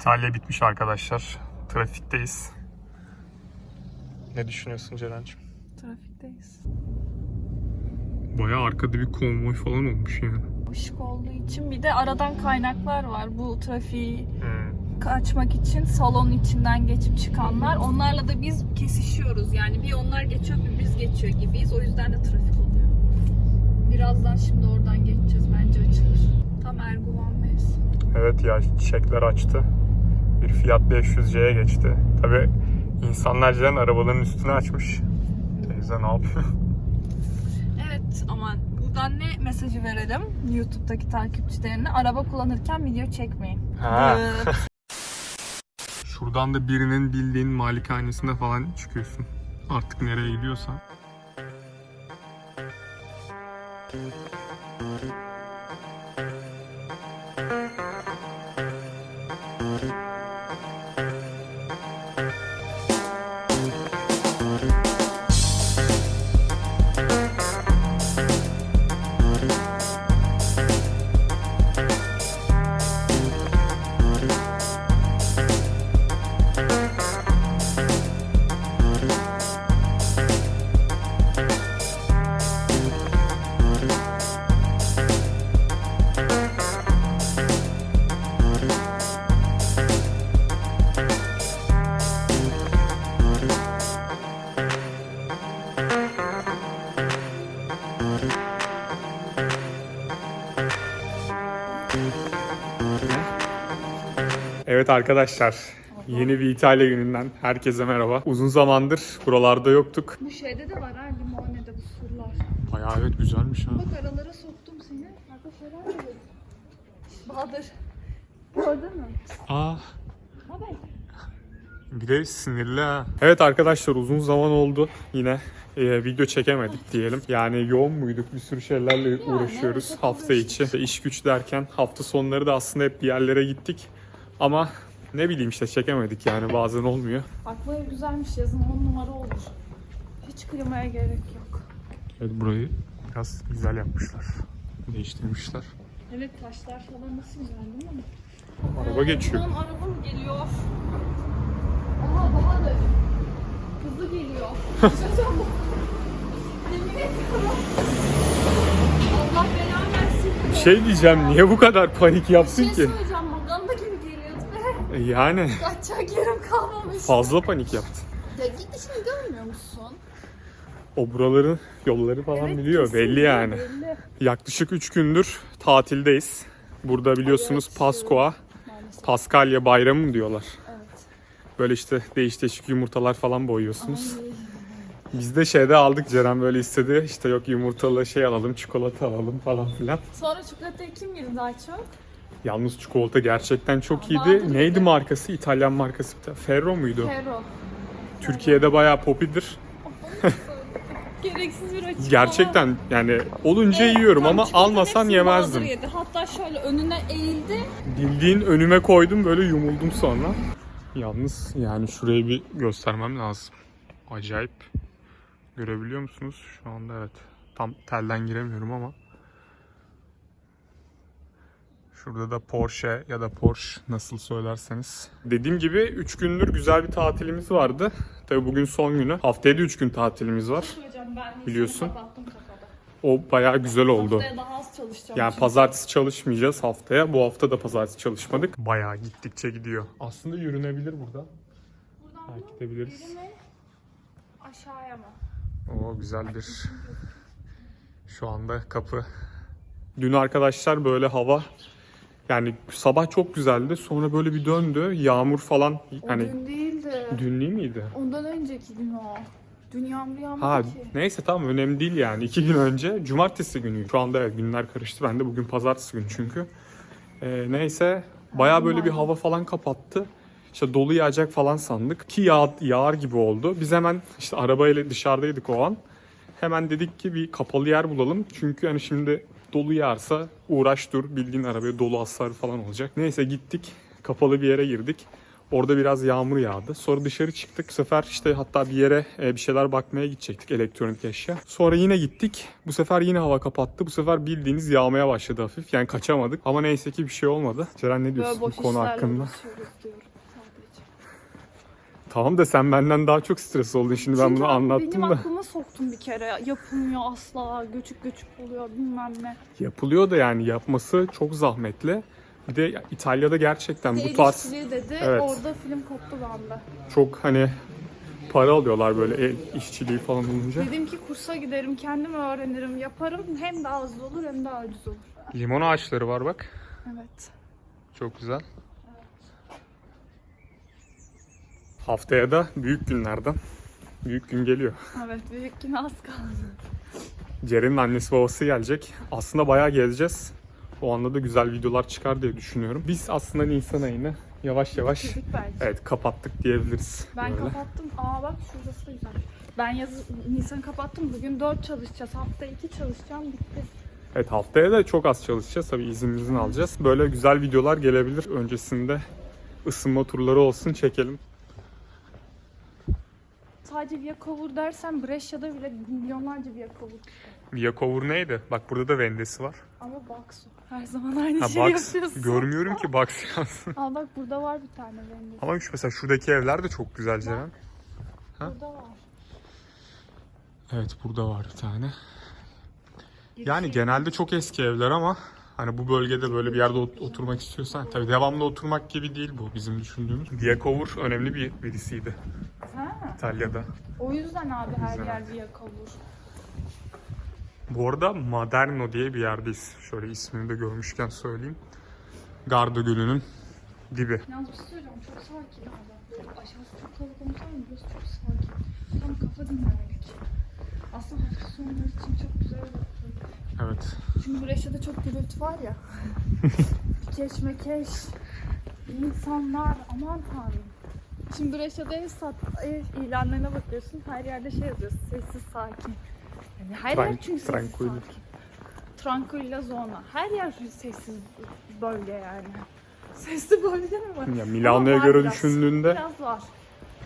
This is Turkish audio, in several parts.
İtalya bitmiş arkadaşlar. Trafikteyiz. Ne düşünüyorsun Ceren'cim? Trafikteyiz. Bayağı arkada bir konvoy falan olmuş yani. Işık olduğu için bir de aradan kaynaklar var. Bu trafiği Hmm. kaçmak için salonun içinden geçip çıkanlar. Onlarla da biz kesişiyoruz. Yani bir onlar geçiyor bir biz geçiyor gibiyiz. O yüzden de trafik oluyor. Birazdan şimdi oradan geçeceğiz. Bence açılır. Tam Erguvan'dayız. Evet ya çiçekler açtı. Bir Fiat 500C'ye geçti. Tabi insanlar Ceren arabaların üstüne açmış. Teyze ne yapıyor? Evet ama buradan ne mesajı verelim YouTube'daki takipçilerine? Araba kullanırken video çekmeyin. Ha. Şuradan da birinin bildiğin malikanesinde falan çıkıyorsun. Artık nereye gidiyorsan. Evet arkadaşlar. Yeni bir İtalya gününden herkese merhaba. Uzun zamandır buralarda yoktuk. Bu şeyde de var ha limonede bu surlar. Bayağı evet güzelmiş ha. Bak aralara soktum seni. Arka şeyler de var. Bahadır. Gördün mü? Aa, Haber. bir de sinirli ha. Evet arkadaşlar uzun zaman oldu yine e, video çekemedik diyelim. Yani yoğun muyduk bir sürü şeylerle uğraşıyoruz hafta içi. İş güç derken hafta sonları da aslında hep bir yerlere gittik. Ama ne bileyim işte çekemedik yani bazen olmuyor. Ev güzelmiş yazın 10 numara olur. Hiç klimaya gerek yok. Evet burayı biraz güzel yapmışlar. Değiştirmişler. Evet taşlar falan nasıl güzel değil mi? Araba geçiyor. Buradan araba mı geliyor? Aha Bahadır. Hızlı geliyor. Yemin ediyorum. Allah belanı versin. Bir şey diyeceğim niye bu kadar panik yapsın şey ki? söyleyeceğim. Maganda gibi geliyordu ve Yani kaçacak yerim kalmamış. fazla panik yaptı. Ya git işini görmüyor musun? O buraların yolları falan Evet, biliyor belli yani. belli. Yaklaşık 3 gündür tatildeyiz. Burada biliyorsunuz Evet. Paskua, Maalesef. Paskalya bayramı mı diyorlar. Evet. Böyle işte değiş değişik yumurtalar falan boyuyorsunuz. Ay. Biz de şeyde aldık Ceren böyle istedi. İşte yok yumurtalı şey alalım, çikolata alalım falan filan. Sonra çikolatayı kim yedi daha çok? Yalnız çikolata gerçekten çok iyiydi. Neydi dedi. markası? İtalyan markası. Ferro muydu? Ferro. Türkiye'de bayağı popidir. Gereksiz bir açıklama. Gerçekten yani olunca Evet, yiyorum ama hepsini yemezdim. Yedi. Hatta şöyle önüne eğildi. Bildiğin önüme koydum böyle yumuldum sonra. Yalnız yani şurayı bir göstermem lazım. Acayip. Görebiliyor musunuz? Şu anda evet. Tam telden giremiyorum ama. Şurada da Porsche ya da Porsche nasıl söylerseniz. Dediğim gibi 3 gündür güzel bir tatilimiz vardı. Tabii bugün son günü. Haftaya da 3 gün tatilimiz var. Söyleyeceğim ben Biliyorsun. kapattım kafada. O bayağı güzel oldu. Haftaya daha az çalışacağım. Yani çünkü. pazartesi çalışmayacağız haftaya. Bu hafta da pazartesi çalışmadık. Bayağı gittikçe gidiyor. Aslında yürünebilir burada. Buradan Belki gidebiliriz. Aşağıya mı? O güzel bir şu anda kapı. Dün arkadaşlar böyle hava yani sabah çok güzeldi. Sonra böyle bir döndü. Yağmur falan O hani dün değildi. dün değil miydi? Ondan önceki gün o. Dün yağmur yağmadı Ha ki. neyse tamam önemli değil yani. iki gün önce cumartesi günü. Şu anda evet, günler karıştı. Ben de bugün pazartesi günü çünkü. Ee, neyse baya böyle bir hava falan kapattı. İşte dolu yağacak falan sandık. Ki yağ, yağar gibi oldu. Biz hemen işte arabayla dışarıdaydık o an. Hemen dedik ki bir kapalı yer bulalım. Çünkü hani şimdi dolu yağarsa uğraş dur bildiğin arabaya dolu hasarı falan olacak. Neyse gittik. Kapalı bir yere girdik. Orada biraz yağmur yağdı. Sonra dışarı çıktık. Bu sefer işte hatta bir yere e, bir şeyler bakmaya gidecektik elektronik eşya. Sonra yine gittik. Bu sefer yine hava kapattı. Bu sefer bildiğiniz yağmaya başladı hafif. Yani kaçamadık. Ama neyse ki bir şey olmadı. Ceren ne diyorsun bu konu hakkında? Tamam da sen benden daha çok stres oldun. Şimdi ben Çünkü bunu anlattım benim da. aklıma soktun bir kere. Yapılmıyor asla. Göçük göçük oluyor bilmem ne. Yapılıyor da yani yapması çok zahmetli. Bir de İtalya'da gerçekten bu tarz dedi. Evet. Orada film koptu bende. çok hani para alıyorlar böyle el işçiliği falan olunca. Dedim ki kursa giderim, kendim öğrenirim, yaparım. Hem daha hızlı olur hem daha ucuz olur. Limon ağaçları var bak. Evet. Çok güzel. Haftaya da büyük günlerden. Büyük gün geliyor. Evet, büyük gün az kaldı. Ceren'in annesi babası gelecek. Aslında bayağı gezeceğiz. O anda da güzel videolar çıkar diye düşünüyorum. Biz aslında Nisan ayını yavaş yavaş Bitirdik bence. evet kapattık diyebiliriz. Ben böyle. kapattım. Aa bak şurası da güzel. Ben yazı Nisan kapattım. Bugün 4 çalışacağız. Hafta 2 çalışacağım. Bitti. Evet haftaya da çok az çalışacağız. Tabii iznimizin alacağız. Böyle güzel videolar gelebilir. Öncesinde ısınma turları olsun çekelim. Sadece Via dersen Brescia'da bile milyonlarca Via Cavour. Via neydi? Bak burada da vendesi var. Ama Baksu. Her zaman aynı Ha şeyi Box. yapıyorsun. Görmüyorum ki Box yazsın. Aa bak burada var bir tane benim. Ama şu mesela şuradaki evler de çok güzel Ceren. Ha? Burada var. Evet burada var bir tane. Yani genelde çok eski evler ama hani bu bölgede böyle bir yerde ot- oturmak istiyorsan tabii devamlı oturmak gibi değil bu bizim düşündüğümüz. Via Cavour önemli bir birisiydi Ha. İtalya'da. O yüzden abi her yüzden. yer Via Cavour. Bu arada Maderno diye bir yerdeyiz. Şöyle ismini de görmüşken söyleyeyim. Garda Gölü'nün dibi. Yalnız bir şey söyleyeceğim çok sakin abi. Aşağısı çok kalabalık olmuş ama burası çok sakin. Tam kafa dinlemelik. Aslında hafta sonları için çok güzel bir Evet. Çünkü Brescia'da çok gürültü var ya. Keşmekeş. insanlar aman tanrım. Şimdi Brescia'da ev, sat, ev ilanlarına bakıyorsun her yerde şey yazıyor sessiz sakin. Yani her yer Tran- çünkü sessiz sakin. Tranquilla zona. Her yer sessiz bölge yani. Sesli bölge mi var? Ya Milano'ya Ama var göre biraz. düşündüğünde Biraz var.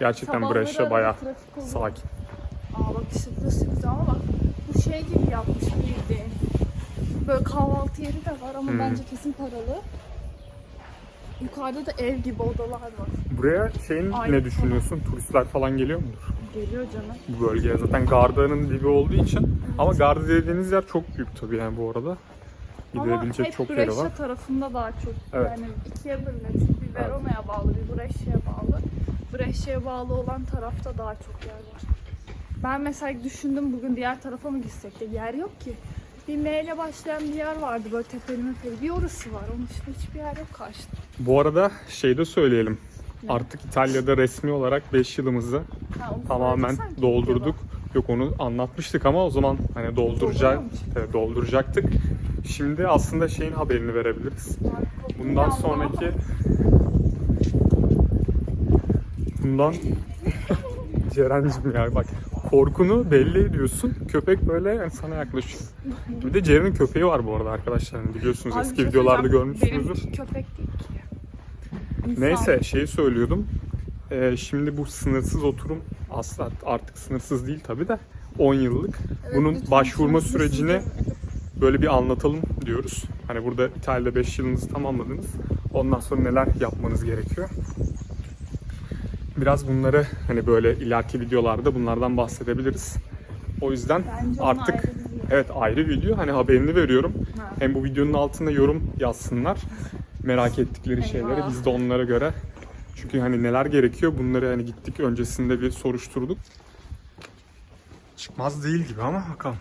gerçekten Sabahları Brescia arada bayağı trafik oluyor. sakin. Aa bak işte burası güzel ama bak bu şey gibi yapmış bildiğin. Böyle kahvaltı yeri de var ama Hmm. bence kesin paralı. Yukarıda da ev gibi odalar var. Buraya şeyin Ay, ne düşünüyorsun? Turistler falan geliyor mudur? Geliyor canım. Bu bölgeye zaten Garda'nın dibi olduğu için. Ama Garda dediğiniz yer çok büyük tabii yani bu arada. Ama Gidilebilecek hep çok yeri Brescia var. tarafında daha çok. Evet. Yani ikiye bölünüyor. Çünkü bir Verona'ya bağlı, bir Brescia'ya bağlı. Brescia'ya bağlı olan tarafta daha çok yer var. Ben mesela düşündüm bugün diğer tarafa mı gitsek de yer yok ki. Bir M ile başlayan bir yer vardı böyle tepeli mepeli. Bir orası var. Onun dışında hiçbir yer yok karşıda. Bu arada şey de söyleyelim. Ne? Artık İtalya'da resmi olarak 5 yılımızı Ha, tamamen doldurduk. Yok onu anlatmıştık ama o zaman hani dolduracak, evet, dolduracaktık. Şimdi aslında şeyin haberini verebiliriz. Bundan sonraki bundan Ceren'cim ya bak korkunu belli ediyorsun. Köpek böyle yani sana yaklaşıyor. Bir de Ceren'in köpeği var bu arada arkadaşlar. Yani biliyorsunuz Abi eski şey videolarda görmüşsünüzdür. Benimki köpek değil ki. İnsan. Neyse şeyi söylüyordum. Ee, şimdi bu sınırsız oturum aslında artık sınırsız değil tabi de 10 yıllık. Evet, Bunun başvurma sürecini böyle bir anlatalım diyoruz. Hani burada İtalya'da 5 yılınızı tamamladınız. Ondan sonra neler yapmanız gerekiyor? Biraz bunları hani böyle ileriki videolarda bunlardan bahsedebiliriz. O yüzden Bence artık ayrı evet ayrı video hani haberini veriyorum. Ha. Hem bu videonun altına yorum yazsınlar. Merak ettikleri Eyvah. şeyleri biz de onlara göre. Çünkü hani neler gerekiyor bunları hani gittik öncesinde bir soruşturduk. Çıkmaz değil gibi ama bakalım.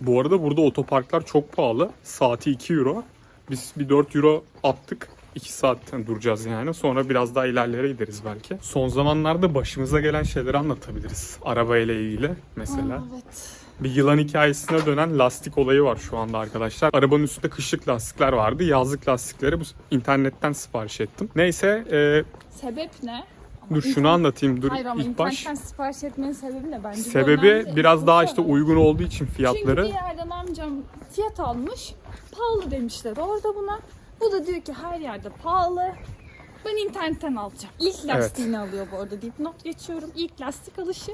Bu arada burada otoparklar çok pahalı. Saati 2 euro. Biz bir 4 euro attık. 2 saatten duracağız yani. Sonra biraz daha ilerlere gideriz belki. Son zamanlarda başımıza gelen şeyleri anlatabiliriz. Araba ile ilgili mesela. Aa, evet. Bir yılan hikayesine dönen lastik olayı var şu anda arkadaşlar. Arabanın üstünde kışlık lastikler vardı. Yazlık lastikleri bu internetten sipariş ettim. Neyse e, Sebep ne? dur şunu anlatayım. Dur Hayır ama ilk baş. internetten sipariş etmenin sebebi ne bence? Sebebi önemli. biraz daha işte uygun olduğu için Çünkü fiyatları. bir yerden amcam fiyat almış, pahalı demişler orada buna. Bu da diyor ki her yerde pahalı. ben internetten alacağım. İlk lastiğini alıyor bu arada dipnot geçiyorum. İlk lastik alışı.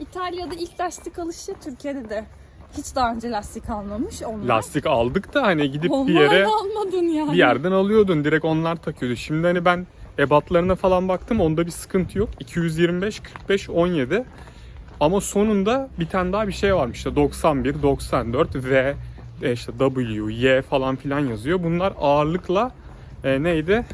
İtalya'da ilk lastik alışı Türkiye'de de hiç daha önce lastik almamış. Onlar. Lastik aldık da hani gidip bir Onlar yere da almadın yani. bir yerden alıyordun. Direkt onlar takıyordu. Şimdi hani ben ebatlarına falan baktım. Onda bir sıkıntı yok. 225, 45, 17. Ama sonunda bir tane daha bir şey varmış. İşte 91, 94 ve işte W, Y falan filan yazıyor. Bunlar ağırlıkla e, neydi?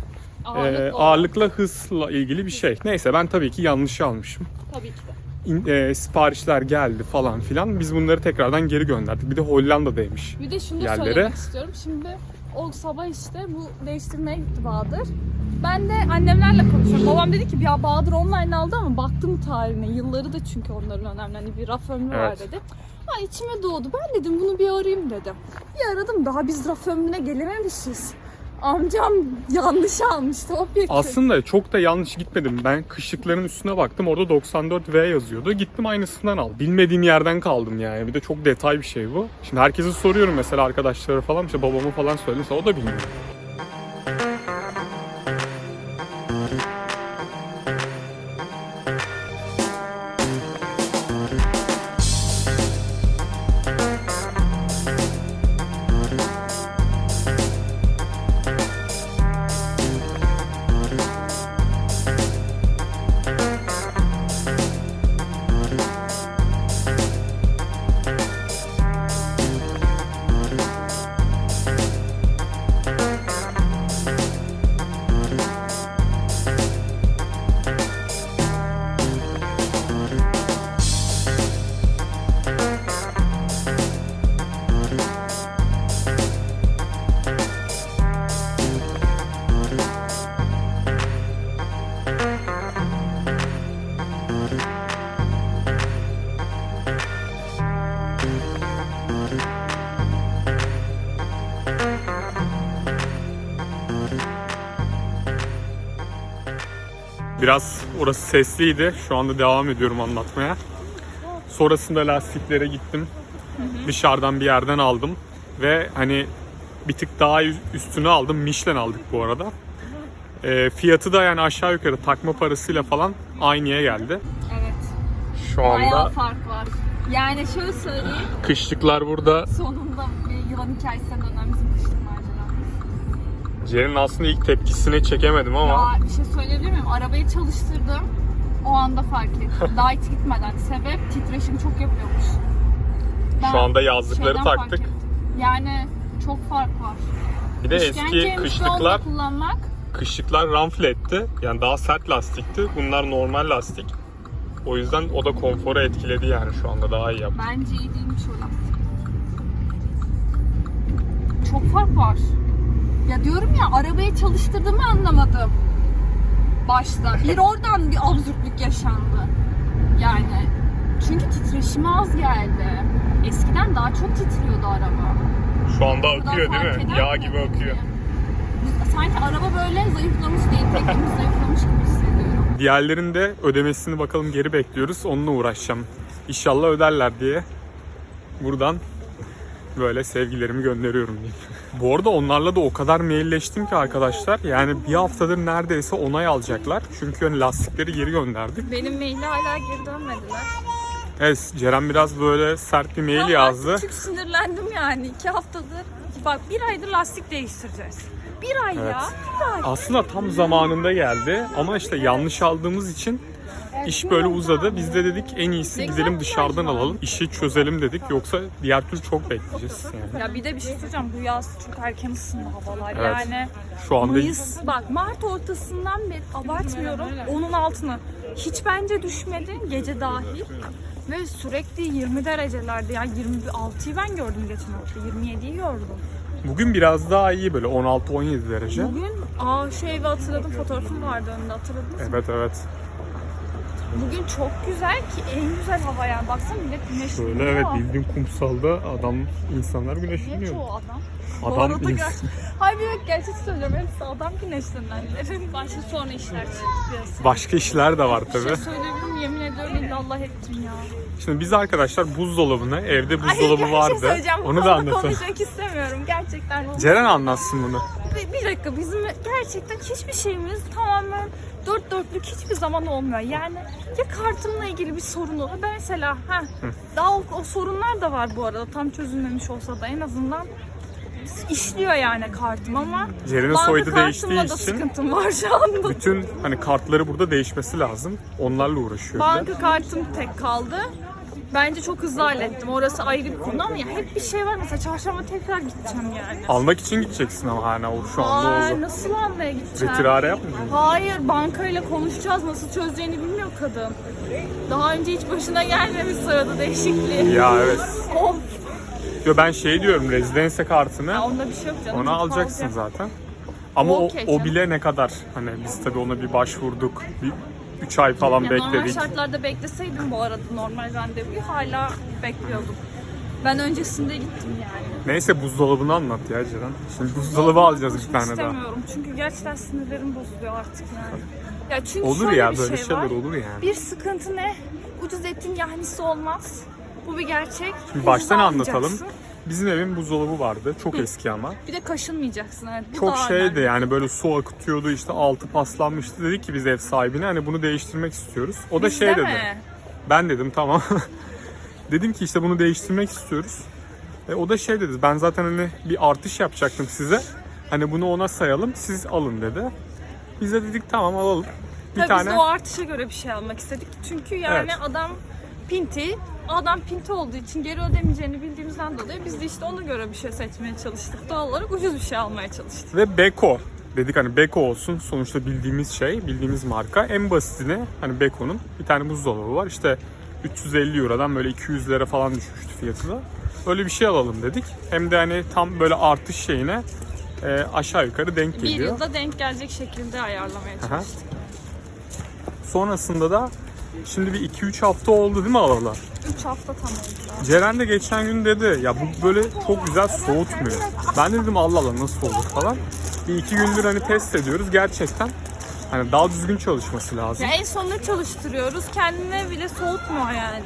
E, o. ağırlıkla hızla ilgili bir şey. Neyse ben tabii ki yanlış almışım. Tabii ki de. İn- e, siparişler geldi falan filan. Biz bunları tekrardan geri gönderdik. Bir de Hollanda'daymış. Bir de şunu da Yerlere. söylemek istiyorum. Şimdi o sabah işte bu değiştirmeye gitti Bahadır. Ben de annemlerle konuşuyorum. Babam dedi ki ya Bahadır online aldı ama baktım tarihine. Yılları da çünkü onların önemli. Hani bir raf ömrü var Evet. dedi. Ha içime doğdu. Ben dedim bunu bir arayayım dedim. Bir aradım daha biz raf ömrüne gelememişiz. Amcam yanlış almıştı o peki. Aslında çok da yanlış gitmedim. Ben kışlıkların üstüne baktım. Orada 94V yazıyordu. Gittim aynısından al. Bilmediğim yerden kaldım yani. Bir de çok detay bir şey bu. Şimdi herkese soruyorum mesela arkadaşlara falan. işte babamı falan söyledim. O da bilmiyor. Biraz orası sesliydi. Şu anda devam ediyorum anlatmaya. Sonrasında lastiklere gittim. Dışarıdan bir yerden aldım. Ve hani bir tık daha üstünü aldım. Michelin aldık bu arada. Ee, fiyatı da yani aşağı yukarı takma parasıyla falan aynıya geldi. Evet. Şu Bayağı anda fark var. Yani şöyle söyleyeyim. kışlıklar burada. Sonunda bir yılan hikayesinden maceramız. Ceren'in aslında ilk tepkisini çekemedim ama Ya bir şey söyleyebilir miyim? Arabayı çalıştırdım. O anda fark ettim. Daha hiç gitmeden. Sebep titreşim çok yapıyormuş. Ben şu anda yazlıkları şeyden fark taktık. ettim. Yani çok fark var. Bir de eski kışlıklar kullanmak. kışlıklar ramfletti. Yani daha sert lastikti. Bunlar normal lastik. O yüzden o da konforu etkiledi yani şu anda daha iyi yaptı. Bence iyi değilmiş o lastik. Çok fark var. Ya diyorum ya arabayı çalıştırdığımı anlamadım. Başta. Bir oradan bir absürtlük yaşandı. Yani. Çünkü titreşimi az geldi. Eskiden daha çok titriyordu araba. Şu anda Bu kadar akıyor değil mi? Yağ mi gibi akıyor. Sanki araba böyle zayıflamış değil. Tekimiz zayıflamış gibi hissediyorum. Diğerlerinin de ödemesini bakalım geri bekliyoruz. Onunla uğraşacağım. İnşallah öderler diye. Buradan böyle sevgilerimi gönderiyorum diyeyim. Bu arada onlarla da o kadar mailleştim ki arkadaşlar. Yani bir haftadır neredeyse onay alacaklar. Çünkü hani lastikleri geri gönderdik. Benim maili hala geri dönmediler. Evet Ceren biraz böyle sert bir mail Ben yazdı. çok sinirlendim yani. iki haftadır. Bak bir aydır lastik değiştireceğiz. Bir ay Evet. ya. Bir ay. Aslında tam zamanında geldi ama işte yanlış aldığımız için iş böyle uzadı. Biz de dedik en iyisi gidelim dışarıdan alalım. İşi çözelim dedik. Yoksa diğer türlü çok bekleyeceğiz yani. Ya bir de bir şey söyleyeceğim. Bu yaz çok erken ısındı havalar. Evet. Yani Şu anda Mayıs bak Mart ortasından beri abartmıyorum. Onun altına hiç bence düşmedi gece dahil. Ve sürekli 20 derecelerde yani 26'yı ben gördüm geçen hafta 27'yi gördüm. bugün biraz daha iyi böyle 16-17 derece. Bugün aa şu evi hatırladım fotoğrafım vardı önünde hatırladınız mı? Evet evet. Bugün çok güzel ki en güzel hava yani baksana millet güneşleniyor. Şöyle evet bildiğin kumsalda adam insanlar Niye güneşleniyor. çoğu adam? Bu Adam arada ins- ger- Hayır dakika gerçek söylüyorum hepsi adam güneşlenenlerin. Başka sonra işler çıktı başka işler de var Bir şey tabi. söyleyebilirim yemin ediyorum illallah ettim ya. Şimdi biz arkadaşlar buzdolabına evde Ay, buzdolabı bir şey vardı. Bu Onu da anlatalım. konuşmak istemiyorum gerçekten. Ceren anlatsın bunu. Bir, bir dakika bizim gerçekten hiçbir şeyimiz tamamen dört dörtlük hiçbir zaman olmuyor. Yani ya kartımla ilgili bir sorun olur. Ben mesela ha, daha o, o sorunlar da var bu arada tam çözülmemiş olsa da en azından işliyor yani kartım ama Ceren'in banka soyadı kartımla değiştiği da için sıkıntım var şu anda. bütün hani kartları burada değişmesi lazım. Onlarla uğraşıyor. bir de. Banka kartım tek kaldı. Bence çok hızlı hallettim. Orası ayrı bir konu ama ya hep bir şey var. Mesela çarşamba tekrar gideceğim yani. Almak için gideceksin ama hani o şu anda Ay, oldu. nasıl almaya gideceğim? Vetirare yapmayacaksın. Hayır bankayla konuşacağız. Nasıl çözeceğini bilmiyor kadın. Daha önce hiç başına gelmemiş soyadı değişikliği. Ya evet. Of. Yo ben şey diyorum rezidanse kartını Ya onda bir şey yok canım. onu Gidip alacaksın alacağım. zaten. Ama O o, okey o canım. bile ne kadar hani biz tabii ona bir başvurduk. Bir 3 ay falan Ya normal bekledik. şartlarda bekleseydim bu arada normal randevuyu hala bekliyordum. Ben öncesinde gittim yani. Neyse buzdolabını anlat ya Ceren. Şimdi buzdolabı alacağız bir tane daha. istemiyorum çünkü gerçekten sinirlerim bozuluyor artık yani. Ya çünkü Olur şöyle ya bir böyle şey şeyler var. olur yani. Bir sıkıntı ne? Ucuz etin yahnisi olmaz. Bu bir gerçek. Şimdi baştan Ucuza anlatalım. alacaksın. Bizim evin buzdolabı vardı. Çok eski ama. Bir de kaşınmayacaksın. Evet. Bu Çok daha şeydi önemli. yani böyle su akıtıyordu işte altı paslanmıştı dedik ki biz ev sahibine hani bunu değiştirmek istiyoruz. O da Bizde şey dedi. mi? Ben dedim tamam. dedim ki işte bunu değiştirmek istiyoruz. E, o da şey dedi ben zaten hani bir artış yapacaktım size. Hani bunu ona sayalım siz alın dedi. Biz de dedik tamam alalım. Bir Tabii tane biz de o artışa göre bir şey almak istedik. Çünkü yani Evet. adam pinti, adam pinti olduğu için geri ödemeyeceğini bildiğimizden dolayı biz de işte ona göre bir şey seçmeye çalıştık. Doğal olarak ucuz bir şey almaya çalıştık. ve Beko dedik hani Beko olsun sonuçta bildiğimiz şey bildiğimiz marka en basitini hani Beko'nun bir tane buzdolabı var işte 350 Euro'dan böyle 200 lira falan düşmüştü fiyatı da. Öyle bir şey alalım dedik. Hem de hani tam böyle artış şeyine e, aşağı yukarı denk Bir geliyor. yılda denk gelecek şekilde ayarlamaya Aha. çalıştık. Sonrasında da şimdi bir 2-3 hafta oldu değil mi alalı? 3 hafta tam oldu. Ceren de geçen gün dedi ya bu böyle çok güzel soğutmuyor. Ben de dedim Allah Allah nasıl olur falan. Bir iki gündür hani test ediyoruz gerçekten. Hani daha düzgün çalışması lazım. Ya en sonunda çalıştırıyoruz. Kendine bile soğutmuyor yani.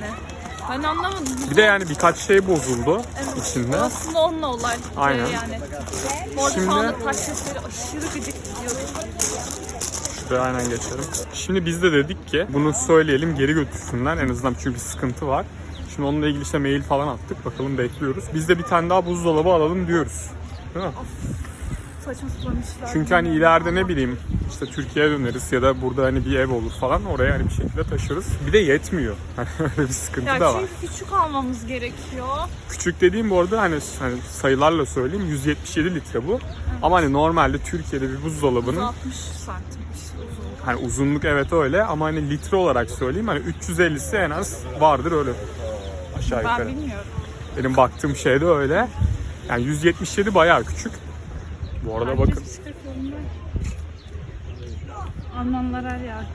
Ben anlamadım. Bir de yani birkaç şey bozuldu Evet. içinde. Aslında onunla olay. Aynen. Yani. Bu arada Şimdi- taş sesleri aşırı gıcık gidiyor. Şuraya aynen geçelim. Şimdi biz de dedik ki bunu söyleyelim geri götürsünler en azından çünkü bir sıkıntı var. Şimdi onunla ilgili işte mail falan attık. Bakalım bekliyoruz. Biz de bir tane daha buzdolabı alalım diyoruz. Değil mi? Saçma sapan işler. Çünkü hani ileride ne bileyim işte Türkiye'ye döneriz ya da burada hani bir ev olur falan oraya hani bir şekilde taşırız. Bir de yetmiyor. Hani öyle bir sıkıntı Ya da var. çünkü küçük almamız gerekiyor. Küçük dediğim bu arada hani, hani sayılarla söyleyeyim 177 litre bu. Ama hani normalde Türkiye'de bir buzdolabının 60 santimmiş uzun. Hani uzunluk evet öyle ama hani litre olarak söyleyeyim hani 350'si en az vardır öyle aşağı Ben yukarı. bilmiyorum. Benim baktığım şey de öyle. Yani 177 bayağı küçük. Bu arada Herkes bakın. bisiklet yolunda. Almanlar her yerde.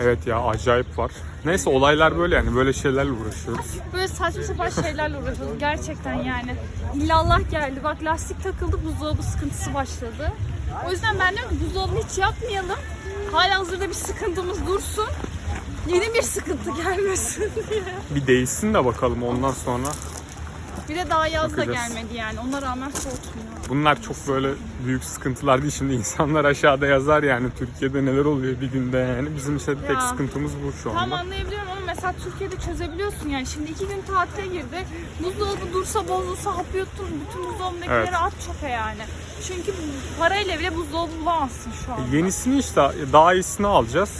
Evet ya acayip var. Neyse olaylar böyle yani böyle şeylerle uğraşıyoruz. Böyle saçma sapan şeylerle uğraşıyoruz gerçekten yani. İllallah geldi. Bak lastik takıldı buzdolabı sıkıntısı başladı. O yüzden ben diyorum ki buzdolabını hiç yapmayalım. Hala hazırda bir sıkıntımız dursun. Yeni bir sıkıntı gelmesin diye. Bir değişsin de bakalım ondan sonra. Bir de daha yaz da Bakacağız. gelmedi yani. Ona rağmen soğutmuyor. Bunlar çok böyle büyük sıkıntılar değil. Şimdi insanlar aşağıda yazar yani Türkiye'de neler oluyor bir günde yani. Bizim işte tek Ya. sıkıntımız bu şu Tam anda. anlayabiliyorum ama mesela Türkiye'de çözebiliyorsun yani. Şimdi iki gün tatile girdi. Buzdolabı dursa bozulsa hapı yuttun. Bütün buzdolabındakileri Evet. at çöpe yani. Çünkü parayla bile buzdolabı bulamazsın şu an. Yenisini işte daha iyisini alacağız.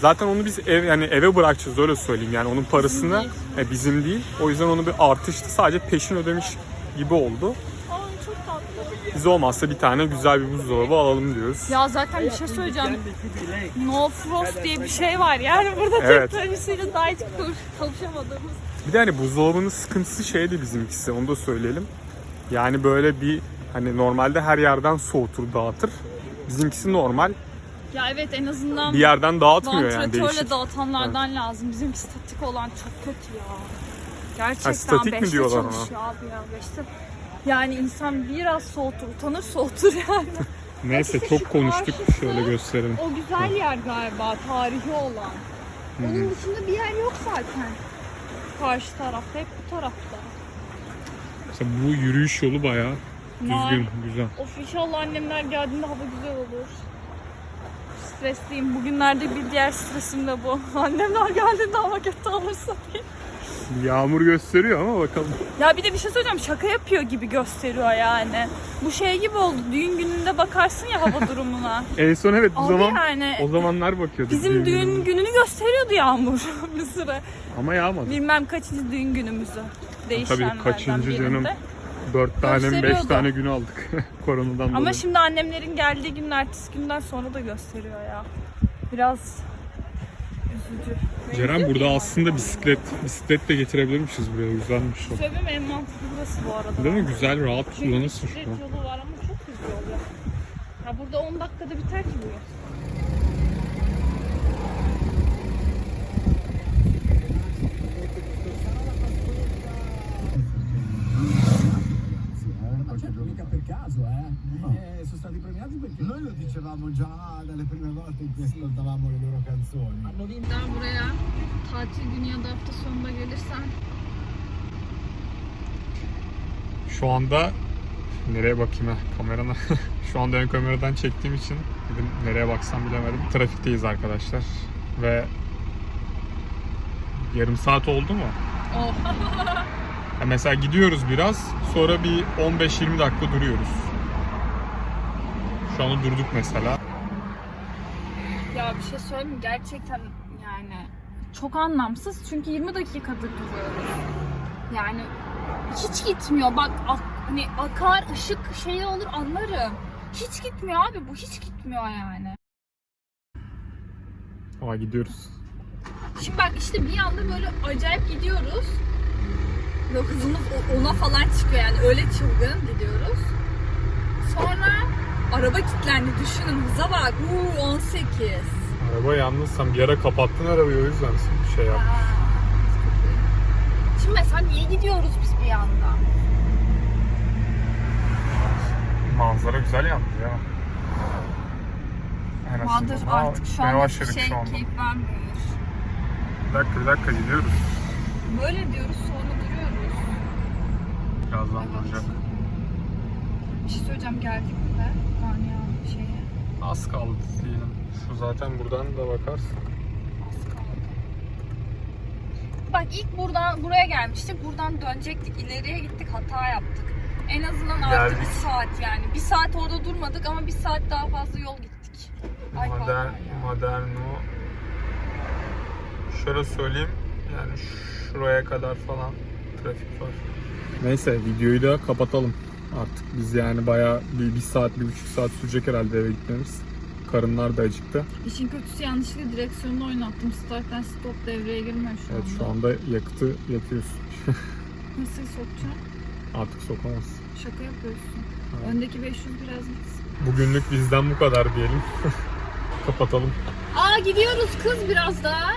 Zaten onu biz ev yani eve bırakacağız öyle söyleyeyim. Yani onun parasını değil. e, bizim değil. O yüzden onu bir artıştı. Sadece peşin ödemiş gibi oldu. Ay çok tatlı. Biz olmazsa bir tane güzel bir buzdolabı alalım diyoruz. Ya zaten bir şey söyleyeceğim. No frost diye bir şey var yani burada Evet. teknolojisiyle daha hiç konuşamadığımız. Bir de hani buzdolabının sıkıntısı şeydi bizimkisi onu da söyleyelim. Yani böyle bir hani normalde her yerden soğutur dağıtır. Bizimkisi normal. Ya evet en azından Bir yerden dağıtmıyor yani değişik. dağıtanlardan lazım. Bizimki statik olan çok kötü ya. Gerçekten statik mi beşte diyorlar ona? çalışıyor abi ya beşte. Yani insan biraz soğutur, utanır soğutur yani. Neyse Şu çok konuştuk. karşısı- Şöyle gösterelim. O güzel yer galiba, tarihi olan. Onun dışında bir yer yok zaten. Karşı tarafta, hep bu tarafta. Mesela bu yürüyüş yolu bayağı Düzgün, güzel. Of inşallah annemler geldiğinde hava güzel olur. Stresliyim. Bugünlerde bir diğer stresim de bu. Annemler geldiğinde hava kötü olursa diye. Yağmur gösteriyor ama bakalım. Ya bir de bir şey söyleyeceğim. Şaka yapıyor gibi gösteriyor yani. Bu şey gibi oldu. Düğün gününde bakarsın ya hava durumuna. En son evet bu Abi zaman yani o zamanlar bakıyorduk. bizim düğün gününü gösteriyordu yağmur bir süre. Ama yağmadı. Bilmem kaçıncı düğün günümüzü. Değişenlerden Tabii kaçıncı birinde. canım. Dört tane mi beş Gösteriyordu. tane gün aldık koronadan Ama dolayı. şimdi annemlerin geldiği günün ertesi günden sonra da gösteriyor ya. Biraz üzücü. Ceren burada aslında bisiklet bisiklet de getirebilirmişiz buraya güzelmiş o. Mi? en mantıklı burası bu arada. Değil mi? Güzel rahat kullanırsın bisiklet şunu. yolu var ama çok hızlı ya. Ya burada 10 dakikada biter ki bu yol. Ma certo, mica per caso, eh? Eh, sono stati premiati perché noi lo dicevamo già dalle prime volte in cui ascoltavamo le loro canzoni. Hanno vinto Daha buraya tatil günü ya da hafta sonunda gelirsen Şu anda nereye bakayım ha kamerana. Şu anda ön kameradan çektiğim için dedim nereye baksam bilemedim. Trafikteyiz arkadaşlar ve yarım saat oldu mu? oh. Ya mesela gidiyoruz biraz sonra bir 15-20 dakika duruyoruz. Şu anda durduk mesela. Ya bir şey söyleyeyim mi? Gerçekten yani çok anlamsız. Çünkü 20 dakikadır duruyoruz. Yani hiç gitmiyor. Bak ak- hani akar ışık şey olur anlarım. Hiç gitmiyor abi bu hiç gitmiyor yani. Ama gidiyoruz. Şimdi bak işte bir anda böyle acayip gidiyoruz. Ve hızımız o- ona falan çıkıyor yani öyle çılgın gidiyoruz. Sonra araba kilitlendi düşünün hıza bak. Uuu 18. Araba yalnız sen bir ara kapattın arabayı o yüzden şey yap. Şimdi mesela niye gidiyoruz biz bir anda? Manzara güzel yalnız ya. En azından. artık şu Aa, anda başladık bir şey şu anda. keyif vermiyor. Bir dakika bir dakika gidiyoruz. Böyle diyoruz sonra. Birazdan Evet. duracak. Bir şey söyleyeceğim geldik mi be? Ganya şeye. Az kaldı diyelim. Şu zaten buradan da bakarsın. Az kaldı. Bak ilk buradan buraya gelmiştik. Buradan dönecektik. ileriye gittik. Hata yaptık. En azından Geldik. bir saat yani. Bir saat orada durmadık ama bir saat daha fazla yol gittik. Ay Modern, ya. Moderno. Şöyle söyleyeyim. Yani şuraya kadar falan trafik var. Neyse videoyu da kapatalım. Artık biz yani bayağı bir, bir saat, bir buçuk saat sürecek herhalde eve gitmemiz. Karınlar da acıktı. İşin kötüsü yanlışlıkla direksiyonunu oynattım. Start and stop devreye girmiyor şu Evet anda. şu anda yakıtı yakıyorsun. Nasıl sokacağım? Artık sokamazsın. Şaka yapıyorsun. Evet. Öndeki 500 biraz gitsin. Bugünlük bizden bu kadar diyelim. Kapatalım. Aa gidiyoruz kız biraz daha.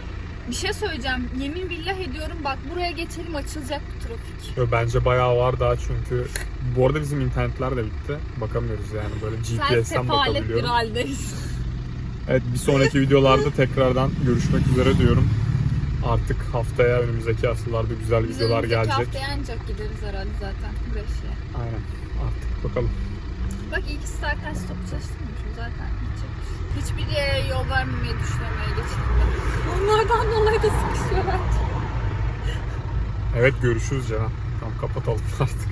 Bir şey söyleyeceğim. Yemin billah ediyorum bak buraya geçelim açılacak bu trafik. Yo, bence bayağı var daha çünkü bu arada bizim internetler de bitti. Bakamıyoruz yani böyle Sen GPS'ten sefalet bir bakabiliyorum. haldeyiz. Evet bir sonraki videolarda tekrardan görüşmek üzere diyorum. Artık haftaya önümüzdeki haftalarda güzel videolar önümüzdeki gelecek. haftaya ancak gideriz herhalde zaten. Beşe. Aynen artık bakalım. Bak iyi ki zaten stop çalıştırmışım zaten. gidecekmiş. Hiçbir yere yol vermemeye düşünmemeye geçtim. Onlardan dolayı da sıkışıyor bence. Evet görüşürüz Ceren. Tamam kapatalım artık.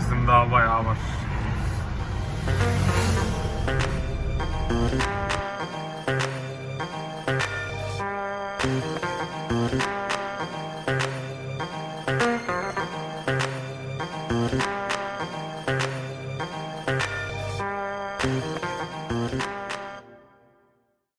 Bizim daha bayağı var.